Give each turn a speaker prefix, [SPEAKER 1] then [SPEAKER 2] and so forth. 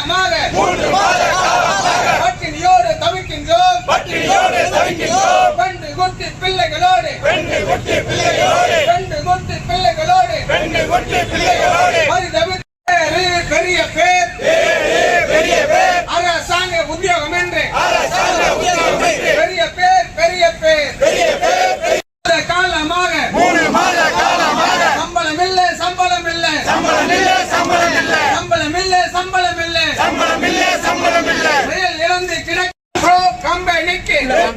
[SPEAKER 1] காரணமாக மூன்று மாத காலமாக பட்டினியோடு தவிக்கின்றோம். பட்டினியோடு தவிக்கின்றோம். பெண்டு குட்டி பிள்ளைகளோடு. பெண்டு குட்டி பிள்ளைகளோடு. பெண்டு குட்டி பிள்ளைகளோடு. பெரிய பேர். Sampai ini kek. Lah,